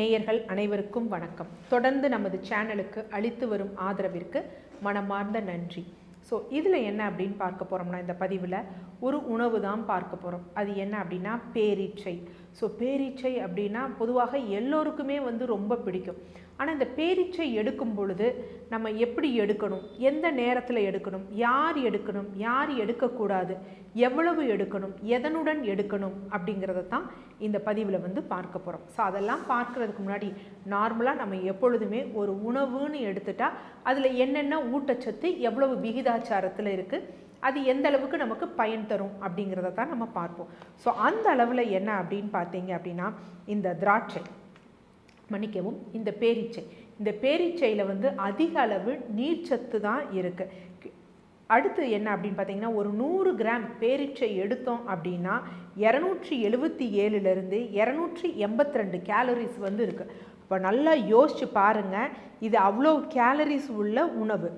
நேயர்கள் அனைவருக்கும் வணக்கம். தொடர்ந்து நமது சேனலுக்கு அளித்து வரும் ஆதரவிற்கு மனமார்ந்த நன்றி. ஸோ இதில் என்ன அப்படின்னு பார்க்க போகிறோம்னா இந்த பதிவில் ஒரு உணவு தான் பார்க்க போகிறோம் அது என்ன அப்படின்னா பேரீச்சை. ஸோ பேரீச்சை அப்படின்னா பொதுவாக எல்லோருக்குமே வந்து ரொம்ப பிடிக்கும். ஆனால் இந்த பேரீச்சை எடுக்கும் பொழுது நம்ம எப்படி எடுக்கணும்? எந்த நேரத்தில் எடுக்கணும்? யார் எடுக்கணும்? யார் எடுக்கக்கூடாது? எவ்வளவு எடுக்கணும்? எதனுடன் எடுக்கணும்? அப்படிங்கிறத தான் இந்த பதிவில் வந்து பார்க்க போகிறோம் ஸோ அதெல்லாம் பார்க்குறதுக்கு முன்னாடி நார்மலாக நம்ம எப்பொழுதுமே ஒரு உணவுன்னு எடுத்துட்டால் அதில் என்னென்ன ஊட்டச்சத்து எவ்வளவு விகிதாச்சாரத்தில் இருக்குது அது எந்த அளவுக்கு நமக்கு பயன் தரும் அப்படிங்கிறத தான் நம்ம பார்ப்போம். ஸோ அந்த அளவில் என்ன அப்படின்னு பார்த்தீங்க அப்படின்னா இந்த திராட்சை. மன்னிக்கவும் இந்த பேரீச்சை. இந்த பேரீச்சையில் வந்து அதிக அளவு நீர்ச்சத்து தான் இருக்குது அடுத்து என்ன அப்படின்னு பார்த்தீங்கன்னா ஒரு நூறு கிராம் பேரீச்சை எடுத்தோம் அப்படின்னா இரநூற்றி எழுபத்தி ஏழுலேருந்து இரநூற்றி எண்பத்தி ரெண்டு கேலரிஸ் வந்து இருக்குது இப்போ நல்லா யோசித்து பாருங்கள் இது அவ்வளோ கேலரிஸ் உள்ள உணவு.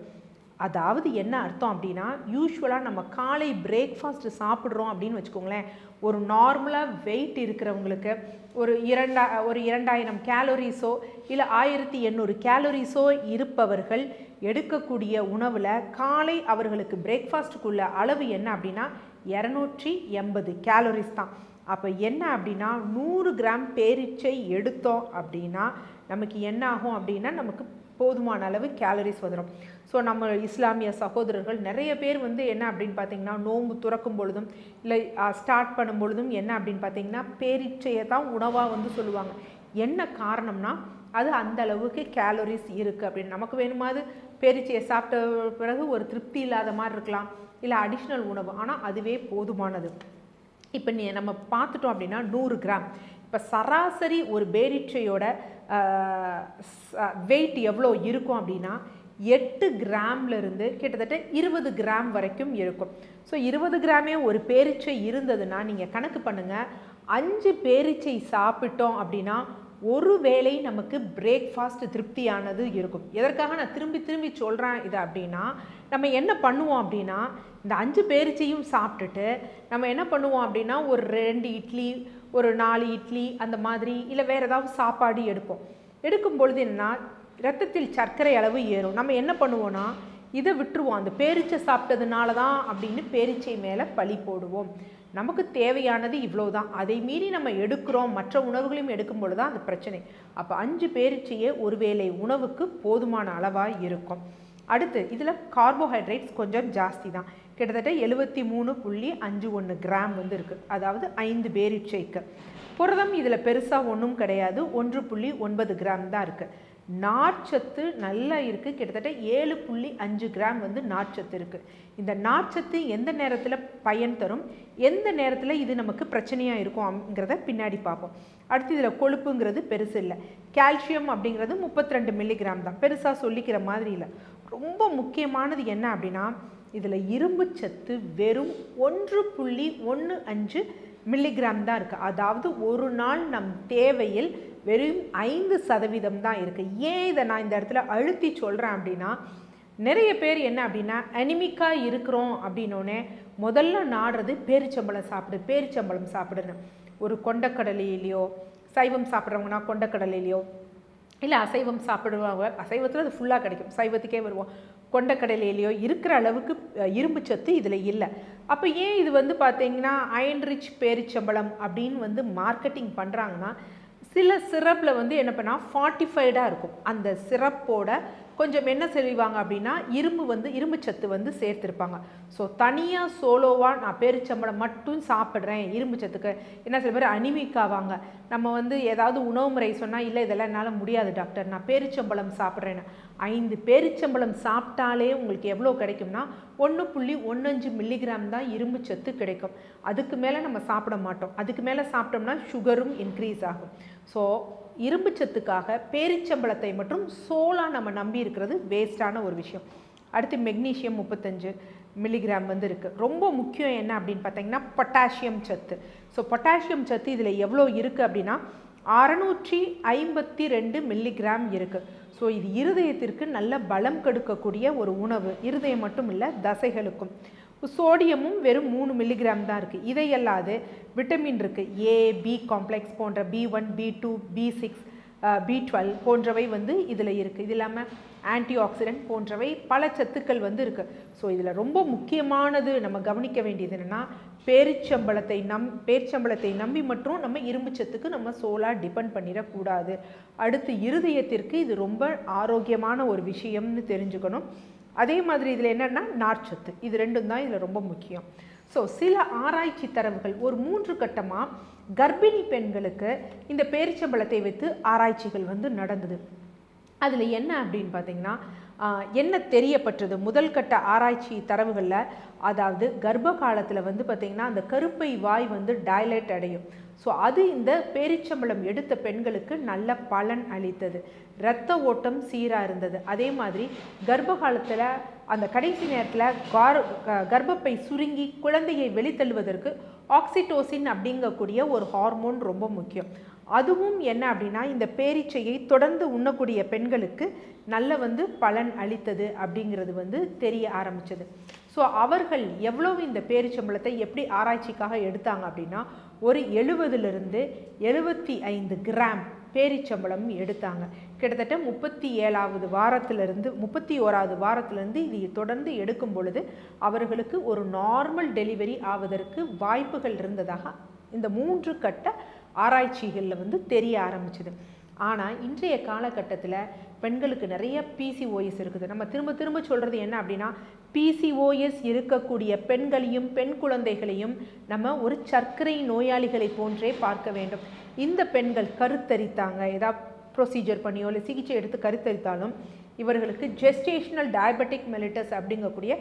அதாவது என்ன அர்த்தம் அப்படின்னா யூஸ்வலாக நம்ம காலை பிரேக்ஃபாஸ்ட்டு சாப்பிட்றோம் அப்படின்னு வச்சுக்கோங்களேன். ஒரு நார்மலாக வெயிட் இருக்கிறவங்களுக்கு ஒரு இரண்டா ஒரு இரண்டாயிரம் கேலோரிஸோ இல்லை ஆயிரத்தி எண்ணூறு கேலோரிஸோ இருப்பவர்கள் எடுக்கக்கூடிய உணவில் காலை அவர்களுக்கு பிரேக்ஃபாஸ்ட்டுக்குள்ள அளவு என்ன அப்படின்னா இரநூற்றி எண்பது கேலோரிஸ் தான். அப்போ என்ன அப்படின்னா நூறு கிராம் பேரிச்சை எடுத்தோம் அப்படின்னா நமக்கு என்ன ஆகும் அப்படின்னா நமக்கு போதுமான அளவு கேலரிஸ் வந்துடும் ஸோ நம்ம இஸ்லாமிய சகோதரர்கள் நிறைய பேர் வந்து என்ன அப்படின்னு பார்த்தீங்கன்னா நோம்பு துறக்கும் பொழுதும் இல்லை ஸ்டார்ட் பண்ணும் பொழுதும் என்ன அப்படின்னு பார்த்தீங்கன்னா பேரிச்சையை தான் உணவாக வந்து சொல்லுவாங்க. என்ன காரணம்னா அது அந்த அளவுக்கு கேலரிஸ் இருக்குது அப்படின்னு. நமக்கு வேணுமாது பேரிச்சையை சாப்பிட்ட பிறகு ஒரு திருப்தி இல்லாத மாதிரி இருக்கலாம். இல்லை அடிஷ்னல் உணவு. ஆனால் அதுவே போதுமானது. இப்போ நீ நம்ம பார்த்துட்டோம் அப்படின்னா நூறு கிராம். இப்போ சராசரி ஒரு பேரிச்சையோட வெயிட் எவ்வளோ இருக்கும் அப்படின்னா எட்டு கிராம்லேருந்து கிட்டத்தட்ட இருபது கிராம் வரைக்கும் இருக்கும். ஸோ இருபது கிராமே ஒரு பேரிச்சை இருந்ததுன்னா நீங்கள் கணக்கு பண்ணுங்கள் அஞ்சு பேரிச்சை சாப்பிட்டோம் அப்படின்னா ஒரு வேளை நமக்கு பிரேக்ஃபாஸ்ட் திருப்தியானது இருக்கும். எதற்காக நான் திரும்பி திரும்பி சொல்கிறேன் இது அப்படின்னா நம்ம என்ன பண்ணுவோம் அப்படின்னா இந்த அஞ்சு பேரிச்சையும் சாப்பிட்டுட்டு நம்ம என்ன பண்ணுவோம் அப்படின்னா ஒரு ரெண்டு இட்லி ஒரு நாலு இட்லி அந்த மாதிரி இல்லை வேறு ஏதாவது சாப்பாடு எடுப்போம். எடுக்கும் பொழுது என்னன்னா ரத்தத்தில் சர்க்கரை அளவு ஏறும். நம்ம என்ன பண்ணுவோன்னா இதை விட்டுருவோம். அந்த பேரிச்சை சாப்பிட்டதுனால தான் அப்படின்னு பேரிச்சை மேலே பழி போடுவோம். நமக்கு தேவையானது இவ்வளோ தான் அதை மீறி நம்ம எடுக்கிறோம். மற்ற உணவுகளையும் எடுக்கும் பொழுது தான் அது பிரச்சனை. அப்போ அஞ்சு பேரிச்சையே ஒருவேளை உணவுக்கு போதுமான அளவாக இருக்கும். அடுத்து இதில் கார்போஹைட்ரேட்ஸ் கொஞ்சம் ஜாஸ்தி தான் கிட்டத்தட்ட எழுபத்தி மூணு புள்ளி அஞ்சு ஒன்று கிராம் வந்து இருக்குது அதாவது ஐந்து பேரிச்சைக்கு. புரதம் இதில் பெருசாக ஒன்றும் கிடையாது. ஒன்று புள்ளி ஒன்பது கிராம் தான் இருக்குது நார்ச்சத்து நல்லா இருக்குது கிட்டத்தட்ட ஏழு புள்ளி அஞ்சு கிராம் வந்து நார்ச்சத்து இருக்குது இந்த நார்ச்சத்து எந்த நேரத்தில் பயன் தரும்? எந்த நேரத்தில் இது நமக்கு பிரச்சனையாக இருக்கும்ங்கிறத பின்னாடி பார்ப்போம். அடுத்து இதில் கொழுப்புங்கிறது பெருசு இல்லை. கால்சியம் அப்படிங்கிறது முப்பத்தி ரெண்டு மில்லிகிராம் தான். பெருசாக சொல்லிக்கிற மாதிரி இல்லை. ரொம்ப முக்கியமானது என்ன அப்படின்னா இதில் இரும்பு சத்து வெறும் ஒன்று புள்ளி ஒன்று அஞ்சு மில்லிகிராம் தான் இருக்குது அதாவது ஒரு நாள் நம் தேவையில் வெறும் ஐந்து சதவீதம் தான் இருக்குது ஏன் இதை நான் இந்த இடத்துல அழுத்தி சொல்கிறேன் அப்படின்னா நிறைய பேர் என்ன அப்படின்னா அனிமிக்காக இருக்கிறோம் அப்படின்னோடனே முதல்ல நாடுறது பேரிச்சம்பழம் சாப்பிடு பேரிச்சம்பழம் சாப்பிடுன்னு. ஒரு கொண்டக்கடலையிலையோ சைவம் சாப்பிட்றவங்கன்னா கொண்டக்கடலையிலையோ இல்லை அசைவம் சாப்பிடுவாங்க அசைவத்தில் அது ஃபுல்லாக கிடைக்கும். சைவத்துக்கே வருவோம். கொண்டக்கடலையிலையோ இருக்கிற அளவுக்கு இரும்பு சத்து இதில் இல்லை. அப்போ ஏன் இது வந்து பார்த்தீங்கன்னா அயன் ரிச் பேரிச்சம்பளம் அப்படின்னு வந்து மார்க்கெட்டிங் பண்ணுறாங்கன்னா சில சிரப்பில் வந்து என்ன பண்ணால் ஃபார்ட்டிஃபைடாக இருக்கும். அந்த சிரப்போட கொஞ்சம் என்ன செய்வாங்க அப்படின்னா இரும்பு வந்து இரும்பு சத்து வந்து சேர்த்துருப்பாங்க. ஸோ தனியாக சோலோவாக நான் பேரிச்சம்பளம் மட்டும் சாப்பிட்றேன் இரும்பு சத்துக்கு. என்ன சில பேர் அனிமிக்காவாங்க. நம்ம வந்து ஏதாவது உணவு முறை சொன்னால் இல்லை இதெல்லாம் என்னால் முடியாது டாக்டர். நான் பேரிச்சம்பளம் சாப்பிட்றேன்னு. ஐந்து பேரிச்சம்பளம் சாப்பிட்டாலே உங்களுக்கு எவ்வளோ கிடைக்கும்னா ஒன்று புள்ளி ஒன்றஞ்சு மில்லிகிராம் தான் இரும்பு சத்து கிடைக்கும். அதுக்கு மேலே நம்ம சாப்பிட மாட்டோம். அதுக்கு மேலே சாப்பிட்டோம்னா சுகரும் இன்க்ரீஸ் ஆகும். ஸோ இரும்பு சத்துக்காக பேரிச்சம்பளத்தை மற்றும் சோலா நம்ம நம்பி இருக்கிறது வேஸ்டான ஒரு விஷயம். அடுத்து மெக்னீஷியம் முப்பத்தஞ்சு மில்லிகிராம் வந்து இருக்குது ரொம்ப முக்கியம் என்ன அப்படின்னு பார்த்தீங்கன்னா பொட்டாசியம் சத்து. ஸோ பொட்டாசியம் சத்து இதில் எவ்வளோ இருக்குது அப்படின்னா அறநூற்றி ஐம்பத்தி ரெண்டு மில்லிகிராம் இருக்குது ஸோ இது இருதயத்திற்கு நல்ல பலம் கெடுக்கக்கூடிய ஒரு உணவு. இருதயம் மட்டும் இல்லை தசைகளுக்கும். சோடியமும் வெறும் மூணு மில்லிகிராம் தான் இருக்குது இதையல்லாது விட்டமின் இருக்குது ஏ பி காம்ப்ளெக்ஸ் போன்ற B one B two B six B twelve போன்றவை வந்து இதில் இருக்குது இது இல்லாமல் ஆன்டி ஆக்சிடென்ட் போன்றவை பல சத்துக்கள் வந்து இருக்குது ஸோ இதில் ரொம்ப முக்கியமானது நம்ம கவனிக்க வேண்டியது என்னென்னா பேரிச்சம்பளத்தை நம் பேரிச்சம்பளத்தை நம்பி மட்டும் நம்ம இரும்பு சத்துக்கு நம்ம சோலாக டிபெண்ட் பண்ணிடக்கூடாது அடுத்து இருதயத்திற்கு இது ரொம்ப ஆரோக்கியமான ஒரு விஷயம்னு தெரிஞ்சுக்கணும். அதே மாதிரி இதில் என்னென்னா நார்ச்சத்து இது ரெண்டும் தான் இதில் ரொம்ப முக்கியம். ஸோ சில ஆராய்ச்சி தரவுகள் ஒரு மூன்று கட்டமாக கர்ப்பிணி பெண்களுக்கு இந்த பேரிச்சம்பளத்தை வைத்து ஆராய்ச்சிகள் வந்து நடந்தது. அதில் என்ன அப்படின்னு பார்த்தீங்கன்னா என்ன தெரியப்பட்டது? முதல் கட்ட ஆராய்ச்சி தரவுகளில் அதாவது கர்ப்ப காலத்தில் வந்து பார்த்திங்கன்னா அந்த கருப்பை வாய் வந்து டைலட் அடையும். ஸோ அது இந்த பேரிச்சம்பளம் எடுத்த பெண்களுக்கு நல்ல பலன் அளித்தது. இரத்த ஓட்டம் சீராக இருந்தது. அதே மாதிரி கர்ப்ப காலத்தில் அந்த கடைசி நேரத்தில் கார் க- கர்ப்பப்பை சுருங்கி குழந்தையை வெளித்தள்ளுவதற்கு ஆக்சிடோசின் அப்படிங்கக்கூடிய ஒரு ஹார்மோன் ரொம்ப முக்கியம். அதுவும் என்ன அப்படின்னா இந்த பேரீச்சையை தொடர்ந்து உண்ணக்கூடிய பெண்களுக்கு நல்ல வந்து பலன் அளித்தது அப்படிங்கிறது வந்து தெரிய ஆரம்பித்தது ஸோ அவர்கள் எவ்வளவு இந்த பேரிச்சம்பளத்தை எப்படி ஆராய்ச்சிக்காக எடுத்தாங்க அப்படின்னா ஒரு எழுபதுலேருந்து எழுபத்தி ஐந்து கிராம் பேரிச்சம்பளம் எடுத்தாங்க. கிட்டத்தட்ட முப்பத்தி ஏழாவது வாரத்திலிருந்து முப்பத்தி ஓராவது வாரத்திலிருந்து இது தொடர்ந்து எடுக்கும் பொழுது அவர்களுக்கு ஒரு நார்மல் டெலிவரி ஆவதற்கு வாய்ப்புகள் இருந்ததாக இந்த மூன்று கட்ட ஆராய்ச்சிகளில் வந்து தெரிய ஆரம்பிச்சது. ஆனால் இன்றைய காலகட்டத்தில் பெண்களுக்கு நிறைய பிசிஓஎஸ் இருக்குது. நம்ம திரும்ப திரும்ப சொல்கிறது என்ன அப்படின்னா பிசிஓஎஸ் இருக்கக்கூடிய பெண்களையும் பெண் குழந்தைகளையும் நம்ம ஒரு சர்க்கரை நோயாளிகளை போன்றே பார்க்க வேண்டும். இந்த பெண்கள் கருத்தரித்தாங்க. ஏதாவது ப்ரொசீஜர் பண்ணியோ இல்லை சிகிச்சை எடுத்து கருத்தரித்தாலும் இவர்களுக்கு ஜெஸ்டேஷனல் டயபெட்டிக் மெலிட்டஸ் அப்படிங்கக்கூடிய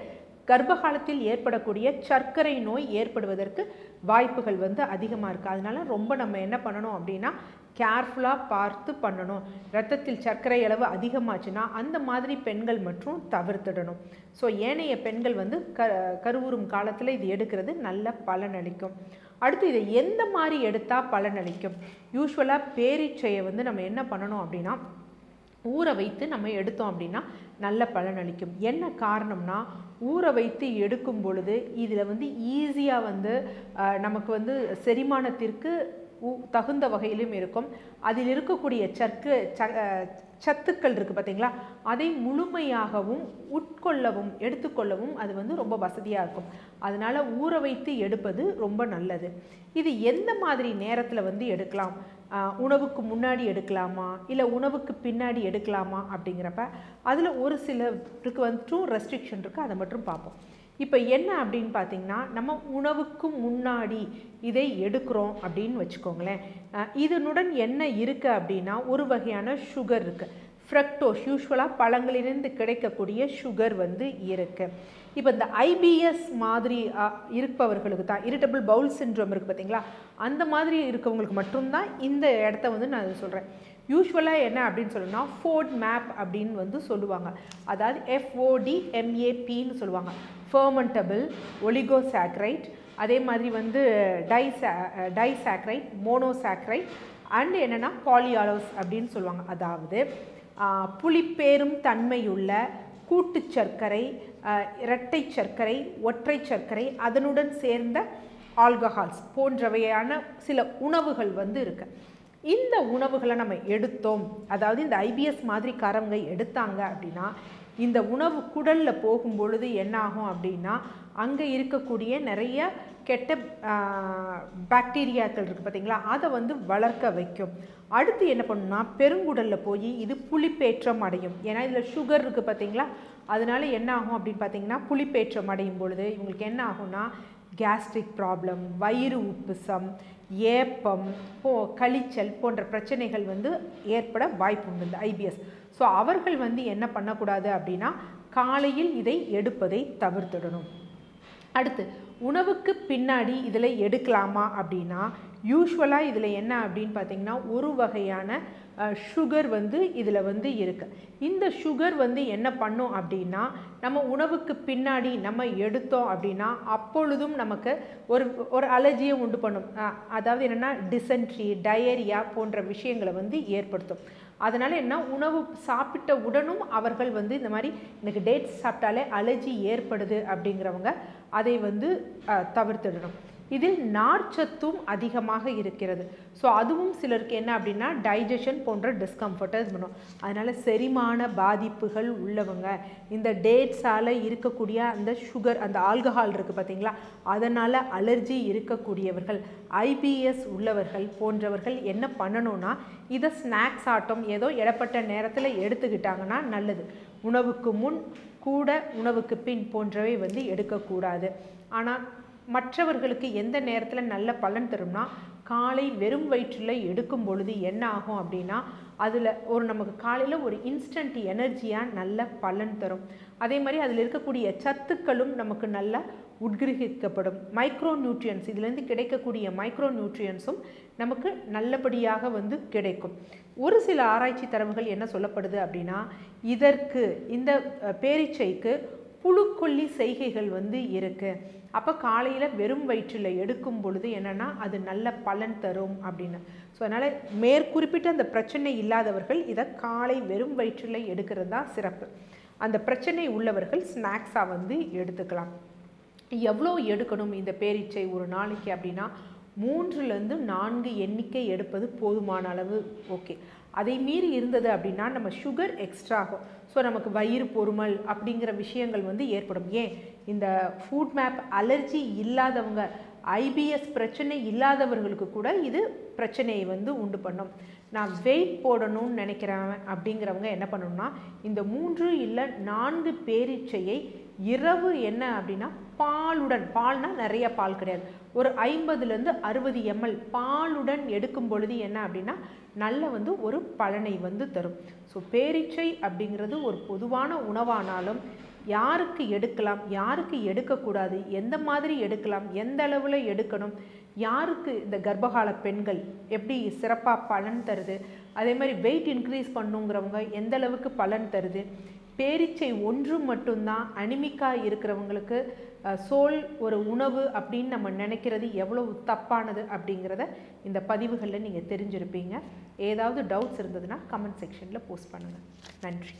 கர்ப்பகாலத்தில் ஏற்படக்கூடிய சர்க்கரை நோய் ஏற்படுவதற்கு வாய்ப்புகள் வந்து அதிகமாக இருக்குது அதனால் ரொம்ப நம்ம என்ன பண்ணணும் அப்படின்னா கேர்ஃபுல்லாக பார்த்து பண்ணணும். ரத்தத்தில் சர்க்கரை அளவு அதிகமாச்சுன்னா அந்த மாதிரி பெண்கள் மற்றும் தவிர்த்திடணும். ஸோ ஏனைய பெண்கள் வந்து க கருவுறும் காலத்தில் இது எடுக்கிறது நல்ல பலனளிக்கும். அடுத்து இதை எந்த மாதிரி எடுத்தால் பலனளிக்கும்? யூஸ்வலாக பேரீச்சையை வந்து நம்ம என்ன பண்ணணும் அப்படின்னா ஊற வைத்து நம்ம எடுத்தோம் அப்படின்னா நல்ல பலனளிக்கும். என்ன காரணம்னா ஊற வைத்து எடுக்கும் பொழுது இதில் வந்து ஈஸியாக வந்து நமக்கு வந்து செரிமானத்திற்கு தகுந்த வகையிலும் இருக்கும். அதில் இருக்கக்கூடிய சர்க்கு ச சத்துக்கள் இருக்குது பார்த்தீங்களா அதை முழுமையாகவும் உட்கொள்ளவும் எடுத்துக்கொள்ளவும் அது வந்து ரொம்ப வசதியாக இருக்கும். அதனால் ஊற வைத்து எடுப்பது ரொம்ப நல்லது. இது எந்த மாதிரி நேரத்தில் வந்து எடுக்கலாம்? உணவுக்கு முன்னாடி எடுக்கலாமா? இல்லை உணவுக்கு பின்னாடி எடுக்கலாமா? அப்படிங்கிறப்ப அதில் ஒரு சிலருக்கு வந்துட்டும் ரெஸ்ட்ரிக்ஷன் இருக்குது அதை மட்டும் பார்ப்போம். இப்போ என்ன அப்படின்னு பார்த்தீங்கன்னா நம்ம உணவுக்கு முன்னாடி இதை எடுக்கிறோம் அப்படின்னு வச்சுக்கோங்களேன். இதனுடன் என்ன இருக்குது அப்படின்னா ஒரு வகையான சுகர் இருக்குது ஃப்ரக்டோஸ் யூஸ்வலாக பழங்களிலிருந்து கிடைக்கக்கூடிய சுகர் வந்து இருக்குது இப்போ இந்த ஐபிஎஸ் மாதிரி இருப்பவர்களுக்கு தான் இரிட்டபிள் பவுல் சின்ட்ரோம் இருக்குது பார்த்தீங்களா அந்த மாதிரி இருக்கவங்களுக்கு மட்டும்தான் இந்த இடத்த வந்து நான் சொல்கிறேன் யூஸ்வலாக என்ன அப்படின்னு சொல்லணும்னா ஃபோர்ட் மேப் அப்படின்னு வந்து சொல்லுவாங்க. அதாவது எஃப்ஓடி எம்ஏபின்னு சொல்லுவாங்க. ஃபர்மெண்டபிள் ஒலிகோசாக்ரைட் அதே மாதிரி வந்து டைசா டைசாக்ரைட் மோனோசாக்ரைட் அண்ட் என்னென்னா பாலியாலோஸ் அப்படின்னு சொல்லுவாங்க. அதாவது புளிப்பேரும் தன்மையுள்ள கூட்டுச் சர்க்கரை இரட்டை சர்க்கரை ஒற்றை சர்க்கரை அதனுடன் சேர்ந்த ஆல்கஹால்ஸ் போன்றவையான சில உணவுகள் வந்து இருக்குது இந்த உணவுகளை நம்ம எடுத்தோம். அதாவது இந்த ஐபிஎஸ் மாதிரி காரவங்க எடுத்தாங்க அப்படின்னா இந்த உணவு குடலில் போகும் பொழுது என்ன ஆகும் அப்படின்னா அங்கே இருக்கக்கூடிய நிறைய கெட்ட பாக்டீரியாக்கள் இருக்குது பார்த்தீங்களா? அதை வந்து வளர்க்க வைக்கும். அடுத்து என்ன பண்ணுன்னா பெருங்குடலில் போய் இது புளிப்பேற்றம் அடையும். ஏன்னா இதில் சுகர் இருக்குது பார்த்தீங்களா? அதனால என்ன ஆகும் அப்படின்னு பார்த்தீங்கன்னா புளிப்பேற்றம் அடையும் பொழுது இவங்களுக்கு என்ன ஆகும்னா கேஸ்ட்ரிக் ப்ராப்ளம் வயிறு உப்புசம் ஏப்பம் போ கழிச்சல் போன்ற பிரச்சனைகள் வந்து ஏற்பட வாய்ப்பு உண்டு இந்த ஐபிஎஸ் ஸோ அவர்கள் வந்து என்ன பண்ணக்கூடாது அப்படின்னா காலையில் இதை எடுப்பதை தவிர்த்திடணும். அடுத்து உணவுக்கு பின்னாடி இதில் எடுக்கலாமா அப்படின்னா யூஸ்வலாக இதில் என்ன அப்படின்னு பார்த்தீங்கன்னா ஒரு வகையான சுகர் வந்து இதில் வந்து இருக்குது இந்த சுகர் வந்து என்ன பண்ணும் அப்படின்னா நம்ம உணவுக்கு பின்னாடி நம்ம எடுத்தோம் அப்படின்னா அப்பொழுதும் நமக்கு ஒரு ஒரு அலர்ஜியை உண்டு பண்ணும். அதாவது என்னென்னா டிசென்ட்ரி டயரியா போன்ற விஷயங்களை வந்து ஏற்படுத்தும். அதனால் என்ன உணவு சாப்பிட்ட உடனும் அவர்கள் வந்து இந்த மாதிரி எனக்கு டேட்ஸ் சாப்பிட்டாலே அலர்ஜி ஏற்படுது அப்படிங்கிறவங்க அதை வந்து தவிர்த்துடணும். இதில் நார்ச்சத்தும் அதிகமாக இருக்கிறது. ஸோ அதுவும் சிலருக்கு என்ன அப்படின்னா டைஜஷன் போன்ற டிஸ்கம்ஃபர்ட்டை இது பண்ணும். அதனால் செரிமான பாதிப்புகள் உள்ளவங்க இந்த டேட்ஸால் இருக்கக்கூடிய அந்த சுகர் அந்த ஆல்கஹால் இருக்குது பார்த்தீங்களா அதனால் அலர்ஜி இருக்கக்கூடியவர்கள் ஐபிஎஸ் உள்ளவர்கள் போன்றவர்கள் என்ன பண்ணணும்னா இதை ஸ்நாக்ஸ் ஆட்டம் ஏதோ இடப்பட்ட நேரத்தில் எடுத்துக்கிட்டாங்கன்னா நல்லது. உணவுக்கு முன் கூட உணவுக்கு பின் போன்றவை வந்து எடுக்கக்கூடாது. ஆனால் மற்றவர்களுக்கு எந்த நேரத்தில் நல்ல பலன் தரும்னா காலை வெறும் வயிற்றில் எடுக்கும் பொழுது என்ன ஆகும் அப்படின்னா அதில் ஒரு நமக்கு காலையில் ஒரு இன்ஸ்டன்ட் எனர்ஜியாக நல்ல பலன் தரும். அதே மாதிரி அதில் இருக்கக்கூடிய சத்துக்களும் நமக்கு நல்ல உட்கிரகிக்கப்படும். மைக்ரோ நியூட்ரியன்ஸ் இதுலேருந்து கிடைக்கக்கூடிய மைக்ரோ நியூட்ரியன்ஸும் நமக்கு நல்லபடியாக வந்து கிடைக்கும். ஒரு சில ஆராய்ச்சி தரவுகள் என்ன சொல்லப்படுது அப்படின்னா இதற்கு இந்த பேரீச்சைக்கு புழுக்கொல்லி செய்கைகள் வந்து இருக்குது அப்போ காலையில் வெறும் வயிற்றில் எடுக்கும் பொழுது என்னென்னா அது நல்ல பலன் தரும் அப்படின்னு. ஸோ அதனால் மேற்குறிப்பிட்ட அந்த பிரச்சனை இல்லாதவர்கள் இதை காலை வெறும் வயிற்றில் எடுக்கிறது தான் சிறப்பு. அந்த பிரச்சனை உள்ளவர்கள் ஸ்நாக்ஸாக வந்து எடுத்துக்கலாம். எவ்வளோ எடுக்கணும் இந்த பேரீச்சை ஒரு நாளைக்கு அப்படின்னா மூன்றுலேருந்து நான்கு எண்ணிக்கை எடுப்பது போதுமான அளவு ஓகே. அதை மீறி இருந்தது அப்படின்னா நம்ம சுகர் எக்ஸ்ட்ரா ஆகும். ஸோ நமக்கு வயிறு பொறுமல் அப்படிங்கிற விஷயங்கள் வந்து ஏற்படும். ஏன்? இந்த ஃபுட் மேப் அலர்ஜி இல்லாதவங்க ஐபிஎஸ் பிரச்சனை இல்லாதவர்களுக்கு கூட இது பிரச்சனையை வந்து உண்டு பண்ணும். நான் வெயிட் போடணும்னு நினைக்கிறேன் அப்படிங்கிறவங்க என்ன பண்ணணும்னா இந்த மூன்று இல்லை நான்கு பேரீச்சையை இரவு என்ன அப்படின்னா பாலுடன் பால்னால் நிறைய பால் கிடையாது. ஒரு ஐம்பதுலேருந்து அறுபது எம்எல் பாலுடன் எடுக்கும் பொழுது என்ன அப்படின்னா நல்ல வந்து ஒரு பலனை வந்து தரும். ஸோ பேரீச்சை அப்படிங்கிறது ஒரு பொதுவான உணவானாலும் யாருக்கு எடுக்கலாம் யாருக்கு எடுக்கக்கூடாது எந்த மாதிரி எடுக்கலாம் எந்த அளவில் எடுக்கணும் யாருக்கு இந்த கர்ப்பகால பெண்கள் எப்படி சிறப்பாக பலன் தருது அதே மாதிரி வெயிட் இன்க்ரீஸ் பண்ணுங்கிறவங்க எந்த அளவுக்கு பலன் தருது பேரீச்சை ஒன்று மட்டும்தான் அனிமிக்காக இருக்கிறவங்களுக்கு சோல் ஒரு உணவு அப்படின்னு நம்ம நினைக்கிறது எவ்வளவு தப்பானது அப்படிங்கிறத இந்த பதிவுகளில் நீங்கள் தெரிஞ்சிருப்பீங்க. ஏதாவது டவுட்ஸ் இருந்ததுன்னா கமெண்ட் செக்ஷனில் போஸ்ட் பண்ணுங்கள் நன்றி.